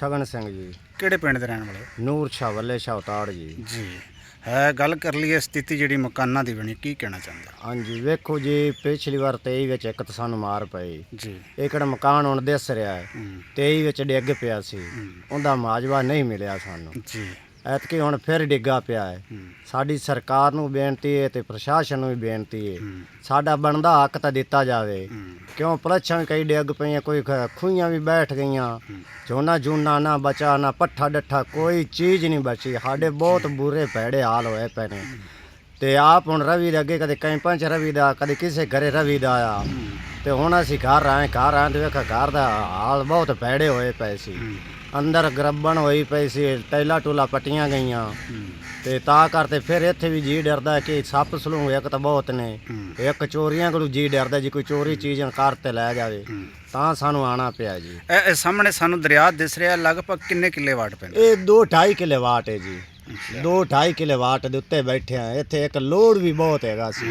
ਛਗਨ ਸਿੰਘ ਜੀ। ਕਿਹੜੇ ਪਿੰਡ ਦੇ ਰਹਿਣ ਵਾਲੇ? ਹੋ? ਨੂਰ ਸ਼ਾਹ ਵੱਲੇ ਸ਼ਾਹ ਉਤਾੜ ਜੀ। ਜੀ। ਹੈ ਗੱਲ ਕਰ ਲਈਏ ਸਥਿਤੀ ਜਿਹੜੀ ਮਕਾਨਾਂ ਦੀ ਬਣੀ ਕੀ ਕਹਿਣਾ ਚਾਹੁੰਦੇ? ਹੋ? ਹਾਂਜੀ ਵੇਖੋ ਜੀ ਪਿਛਲੀ ਵਾਰ 23 ਵਿੱਚ ਇੱਕ ਤਾਂ ਸਾਨੂੰ ਮਾਰ ਪਈ ਜੀ। ਇਹ ਕਿਹੜਾ ਮਕਾਨ ਹੁਣ ਦਿਸ ਰਿਹਾ ਹੈ। ਹੂੰ, 23 ਵਿੱਚ ਡਿੱਗ ਪਿਆ ਸੀ। ਉਹਦਾ ਮਾਜਵਾ ਨਹੀਂ ਮਿਲਿਆ ਸਾਨੂੰ। ਜੀ। ਐਤਕੀ ਹੁਣ ਫਿਰ ਡਿੱਗਾ ਪਿਆ ਹੈ। ਸਾਡੀ ਸਰਕਾਰ ਨੂੰ ਬੇਨਤੀ ਹੈ ਤੇ ਪ੍ਰਸ਼ਾਸਨ ਨੂੰ ਵੀ ਬੇਨਤੀ ਹੈ। ਸਾਡਾ ਬਣਦਾ ਹੱਕ ਤਾਂ ਦਿੱਤਾ ਜਾਵੇ। ਕਿਉਂ? ਪਲੱਛਾਂ ਕਈ ਡਿੱਗ ਪਈਆਂ ਕੋਈ ਖੂਹੀਆਂ ਵੀ ਬੈਠ ਗਈਆਂ। ਝੋਨਾ ਜੂਨਾ ਨਾ ਬਚਾ ਨਾ ਪੱਠਾ ਡੱਠਾ ਕੋਈ ਚੀਜ਼ ਨਹੀਂ ਬਚੀ। ਸਾਡੇ ਬਹੁਤ ਬੁਰੇ ਭੈੜੇ ਹਾਲ ਹੋਏ ਪਏ ਨੇ। ਤੇ ਆਪ ਹੁਣ ਰਵੀ ਦੇ ਅੱਗੇ ਕਦੇ ਕੈਂਪਾਂ 'ਚ ਰਵੀ ਦਾ ਕਦੇ ਕਿਸੇ ਘਰੇ ਰਵੀ ਦਾ ਆ। ਤੇ ਹੁਣ ਅਸੀਂ ਘਰ ਆਏ ਘਰ ਆਏ ਤੇ ਵੇਖਾ ਘਰ ਦਾ ਹਾਲ ਬਹੁਤ ਭੈੜੇ ਹੋਏ ਪਏ ਸੀ। ਅੰਦਰ ਗਰਬਣ ਹੋਈ ਪਈ ਸੀ ਟੈਲਾ ਟੂਲਾ ਪੱਟੀਆਂ ਗਈਆਂ। ਤੇ ਤਾਂ ਕਰਤੇ ਫਿਰ ਇੱਥੇ ਵੀ ਜੀ ਡਰਦਾ ਕਿ ਸੱਪ ਸਲੂੰ ਇੱਕ ਤਾਂ ਬਹੁਤ ਨੇ। ਇੱਕ ਚੋਰੀਆਂ ਕੋਲੋਂ ਜੀ ਡਰਦਾ ਜੀ ਕੋਈ ਚੋਰੀ ਚੀਜ਼ ਕਰ ਤੇ ਲੈ ਜਾਵੇ। ਤਾਂ ਸਾਨੂੰ ਆਣਾ ਪਿਆ ਜੀ। ਇਹ ਸਾਹਮਣੇ ਸਾਨੂੰ ਦਰਿਆ ਦਿਸ ਰਿਹਾ ਲਗਭਗ ਕਿੰਨੇ ਕਿੱਲੇ ਵਾਟ ਪੈਂਦੇ? ਇਹ 2 2.5 ਕਿਲੇ ਵਾਟ ਹੈ ਜੀ। 2 2.5 ਕਿਲੇ ਵਾਟ ਦੇ ਉੱਤੇ ਬੈਠੇ ਆ। ਇੱਥੇ ਇੱਕ ਲੋਡ ਵੀ ਬਹੁਤ ਹੈਗਾ ਸੀ।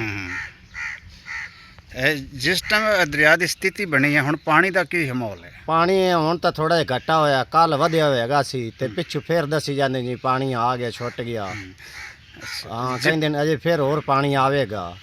ਇਹ ਜਿਸ ਟਾਈਮ ਦਰਿਆ ਦੀ ਸਥਿਤੀ ਬਣੀ ਹੈ ਹੁਣ ਪਾਣੀ ਦਾ ਕੀ ਮਾਹੌਲ ਹੈ? ਪਾਣੀ ਹੁਣ ਤਾਂ ਥੋੜਾ ਜਿਹਾ ਘਟਾ ਹੋਇਆ ਕੱਲ ਵਧਿਆ ਹੋਇਆਗਾ ਸੀ ਤੇ ਪਿੱਛੋਂ ਫੇਰ ਦੱਸੀ ਜਾਂਦੇ ਜੀ ਪਾਣੀ ਆ ਗਿਆ ਛੁੱਟ ਗਿਆ। ਹਾਂ। ਕਹਿੰਦੇ ਨੇ ਅਜੇ ਫੇਰ ਹੋਰ ਪਾਣੀ ਆਵੇਗਾ।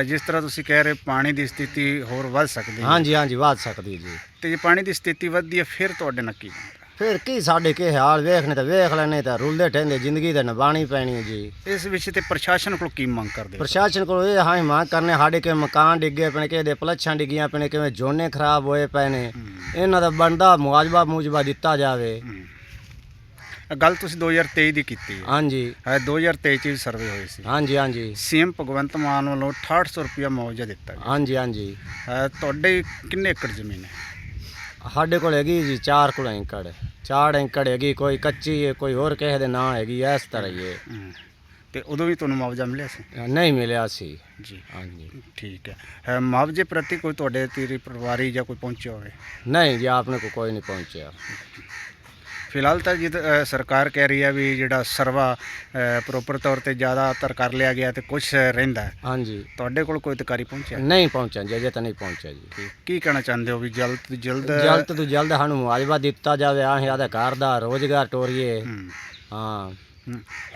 ਅ, ਜਿਸ ਤਰ੍ਹਾਂ ਤੁਸੀਂ ਕਹਿ ਰਹੇ ਪਾਣੀ ਦੀ ਸਥਿਤੀ ਹੋਰ ਵੱਧ ਸਕਦੀ ਹੈ। ਹਾਂਜੀ ਹਾਂਜੀ ਵੱਧ ਸਕਦੀ ਜੀ। ਤੇ ਜੇ ਪਾਣੀ ਦੀ ਸਥਿਤੀ ਵੱਧਦੀ ਹੈ ਫਿਰ ਤੁਹਾਡੇ ਨਾਲ ਕੀ ਬਣਦਾ ਫਿਰ ਕੀ ਸਾਡੇ ਕੀ ਹਾਲ ਵੇਖਣੇ ਤਾਂ ਵੇਖ ਲੈਣੇ ਤਾਂ ਰੁਲਦੇ ਠਹਿੰਦੇ ਜ਼ਿੰਦਗੀ ਤਾਂ ਨਿਭਾਣੀ ਪੈਣੀ ਹੈ ਜੀ। ਇਸ ਵਿਸ਼ੇ ਤੇ ਪ੍ਰਸ਼ਾਸਨ ਕੋਲ ਕੀ ਮੰਗ ਕਰਦੇ ਹੋ? ਪ੍ਰਸ਼ਾਸਨ ਕੋਲ ਇਹ ਹਾਂ ਮੰਗ ਕਰਨੇ ਸਾਡੇ ਕੇ ਮਕਾਨ ਡਿੱਗੇ ਪਏ ਨੇ ਕਿਸੇ ਪਲੱਛਾਂ ਡਿੱਗੀਆਂ ਪਏ ਨੇ ਕਿਵੇਂ ਝੋਨੇ ਖਰਾਬ ਹੋਏ ਪਏ ਨੇ ਇਹਨਾਂ ਦਾ ਬਣਦਾ ਮੁਆਵਜ਼ਾ ਮੂਜਬਾ ਦਿੱਤਾ ਜਾਵੇ। ਗੱਲ ਤੁਸੀਂ 2023 ਦੀ ਕੀਤੀ ਹੈ। ਹਾਂਜੀ। ਹੈ 2023 ਚ ਵੀ ਸਰਵੇ ਹੋਈ ਸੀ। ਹਾਂਜੀ ਹਾਂਜੀ। ਸੀਐਮ ਭਗਵੰਤ ਮਾਨ ਵੱਲੋਂ 6800 ਰੁਪਇਆ ਮੁਆਵਜ਼ਾ ਦਿੱਤਾ ਗਿਆ। ਹਾਂਜੀ ਹਾਂਜੀ। ਹੈ ਤੁਹਾਡੇ ਕਿੰਨੇ ਏਕੜ ਜ਼ਮੀਨ ਹੈ? ਸਾਡੇ ਕੋਲ ਹੈਗੀ ਜੀ 4 ਕੁਲ ਏਕੜ 4 ਏਕੜ ਹੈਗੀ ਕੋਈ ਕੱਚੀ ਹੈ ਕੋਈ ਹੋਰ ਕਿਸੇ ਦੇ ਨਾਂ ਹੈਗੀ ਇਸ ਤਰ੍ਹਾਂ ਹੀ ਹੈ। ਹੂੰ। ਤੇ ਉਦੋਂ ਵੀ ਤੁਹਾਨੂੰ ਮੁਆਵਜ਼ਾ ਮਿਲਿਆ ਸੀ? ਨਹੀਂ ਮਿਲਿਆ ਸੀ। ਜੀ। ਹਾਂਜੀ। ਠੀਕ ਹੈ। ਹੈ ਮੁਆਵਜ਼ੇ ਪ੍ਰਤੀ ਕੋਈ ਤੁਹਾਡੇ ਤੇਰੀ ਪਰਿਵਾਰੀ ਜਾਂ ਕੋਈ ਪਹੁੰਚਿਆ ਹੋਵੇ? ਨਹੀਂ ਜੀ ਆਪਣੇ ਕੋ ਕੋਈ ਨਹੀਂ ਪਹੁੰਚਿਆ। ਫਿਲਹਾਲ ਤਾਂ ਜਿੱਦ ਸਰਕਾਰ ਕਹਿ ਰਹੀ ਹੈ ਵੀ ਜਿਹੜਾ ਸਰਵਾ ਪ੍ਰੋਪਰ ਤੌਰ ਤੇ ਜ਼ਿਆਦਾਤਰ ਕਰ ਲਿਆ ਗਿਆ ਤੇ ਕੁਝ ਰਹਿੰਦਾ ਹੈ। ਹਾਂਜੀ ਤੁਹਾਡੇ ਕੋਲ ਕੋਈ ਅਧਿਕਾਰੀ ਪਹੁੰਚਿਆ ਨਹੀਂ ਪਹੁੰਚਿਆ ਜੀ ਅਜੇ ਤਾਂ ਨਹੀਂ ਪਹੁੰਚਿਆ ਜੀ। ਕੀ ਕਹਿਣਾ ਚਾਹੁੰਦੇ ਹੋ ਵੀ ਜਲਦ ਤੋਂ ਜਲਦ ਜਲਦ ਤੋਂ ਜਲਦ ਸਾਨੂੰ ਮੁਆਵਜ਼ਾ ਦਿੱਤਾ ਜਾਵੇ ਆਹੀਂ ਘਰ ਦਾ ਰੋਜ਼ਗਾਰ ਟੋਰੀਏ ਹੂੰ।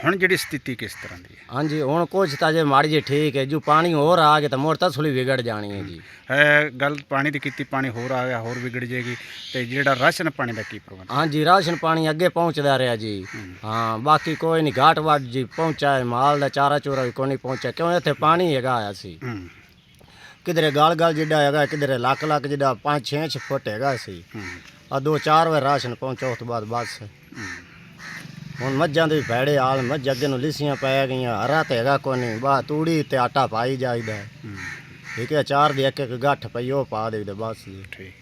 ਹੁਣ ਜਿਹੜੀ ਸਥਿਤੀ ਕਿਸ ਤਰ੍ਹਾਂ ਦੀ ਹੈ? ਹਾਂਜੀ ਹੁਣ ਕੁਛ ਤਾਂ ਜੇ ਮਾੜੀ ਜੀ ਠੀਕ ਹੈ ਜੋ ਪਾਣੀ ਹੋਰ ਆ ਗਿਆ ਤਾਂ ਮੋਰ ਤਾਂ ਸੁਲੀ ਵਿਗੜ ਜਾਣੀ ਹੈ ਜੀ। ਹੈ। ਗੱਲ ਪਾਣੀ ਦੀ ਕੀਤੀ ਪਾਣੀ ਹੋਰ ਆ ਗਿਆ ਹੋਰ ਵਿਗੜ ਜਾਏਗੀ ਤੇ ਜਿਹੜਾ ਰਾਸ਼ਨ ਪਾਣੀ ਦਾ ਕੀ ਪ੍ਰਬੰਧ ਹਾਂਜੀ ਰਾਸ਼ਨ ਪਾਣੀ ਅੱਗੇ ਪਹੁੰਚਦਾ ਰਿਹਾ ਜੀ। ਹਾਂ। ਬਾਕੀ ਕੋਈ ਨਹੀਂ ਘਾਟ ਵਾਟ ਜੀ ਪਹੁੰਚਾ ਹੈ ਮਾਲ ਦਾ ਚਾਰਾ ਚੋਰਾ ਵੀ ਕੋਈ ਨਹੀਂ ਪਹੁੰਚਿਆ ਕਿਉਂ ਇੱਥੇ ਪਾਣੀ ਹੈਗਾ ਆਇਆ ਸੀ। ਕਿਧਰੇ ਗਾਲ ਗਾਲ ਜਿੱਡਾ ਹੈਗਾ ਕਿਧਰੇ ਲੱਕ ਲੱਕ ਜਿੱਡਾ 5 6 ਫੁੱਟ ਹੈਗਾ ਸੀ। ਆ ਦੋ ਚਾਰ ਵਾਰ ਰਾਸ਼ਨ ਪਹੁੰਚਾ ਉਸ ਤੋਂ ਬਾਅਦ ਬਸ। ਹੁਣ ਮੱਝਾਂ ਦੇ ਭੈੜੇ ਹਾਲ ਮੱਝ ਅੱਗੇ ਨੂੰ ਲਿਸੀਆਂ ਪੈ ਗਈਆਂ ਹਰਾ ਤੇ ਹੈਗਾ ਕੋਈ ਨਹੀਂ ਬਾ ਤੂੜੀ ਤੇ ਆਟਾ ਪਾਈ ਜਾਈਦਾ। ਠੀਕ ਹੈ ਚਾਰ ਦੀ ਇੱਕ ਇੱਕ ਗੱਠ ਪਈ ਉਹ ਪਾ ਦੇਈਦਾ ਬਸ ਜੀ। ਠੀਕ।